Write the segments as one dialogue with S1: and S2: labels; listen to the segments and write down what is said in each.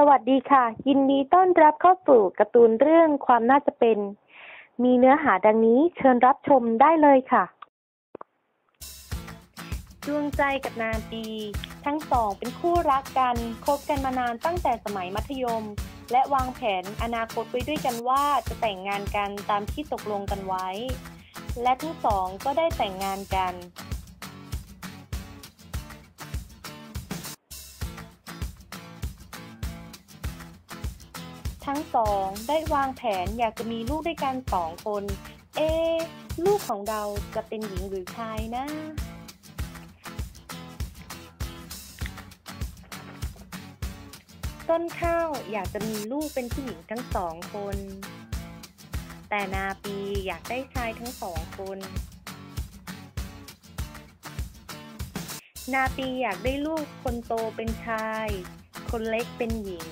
S1: สวัสดีค่ะ ยินดีต้อนรับเข้าสู่การ์ตูนเรื่องความน่าจะเป็น มีเนื้อหาดังนี้เชิญรับชมได้เลยค่ะ ดวงใจกับนานปี ทั้งสองเป็นคู่รักกันคบกันมานานตั้งแต่สมัยมัธยม และวางแผนอนาคตไว้ด้วยกันว่าจะแต่งงานกันตามที่ตกลงกันไว้ และทั้งสองก็ได้แต่งงานกัน ทั้งสองได้วางแผนอยากจะมีลูกด้วยกันสองคน เอ ลูกของเราจะเป็นหญิงหรือชายนะ ต้นข้าวอยากจะมีลูกเป็นผู้หญิงทั้งสองคน แต่นาปีอยากได้ชายทั้งสองคน นาปีอยากได้ลูกคนโตเป็นชาย คนเล็กเป็นหญิง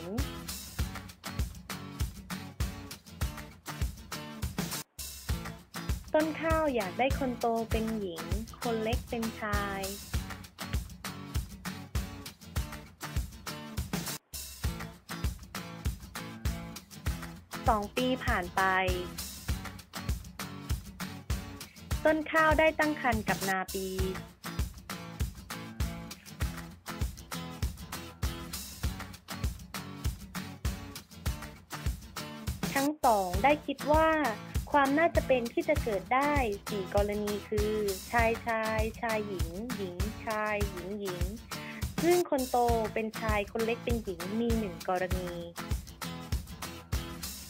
S1: ต้นข้าวอยากได้คนโตเป็นหญิง คนเล็กเป็นชาย สองปีผ่านไป ต้นข้าวได้ตั้งครรภ์กับนาปี ทั้งสองได้คิดว่า ความน่าจะเป็นที่จะเกิดได้สี่กรณีคือ ชายชายชายหญิง หญิงชาย หญิงหญิงซึ่งคนโตเป็นชายคนเล็กเป็นหญิงมีหนึ่งกรณี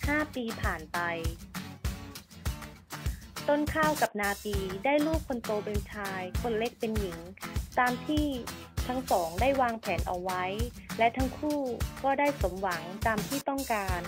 S1: ห้าปีผ่านไป ต้นข้าวกับนาปีได้ลูกคนโตเป็นชาย คนเล็กเป็นหญิง ตามที่ทั้งสองได้วางแผนเอาไว้ และทั้งคู่ก็ได้สมหวังตามที่ต้องการ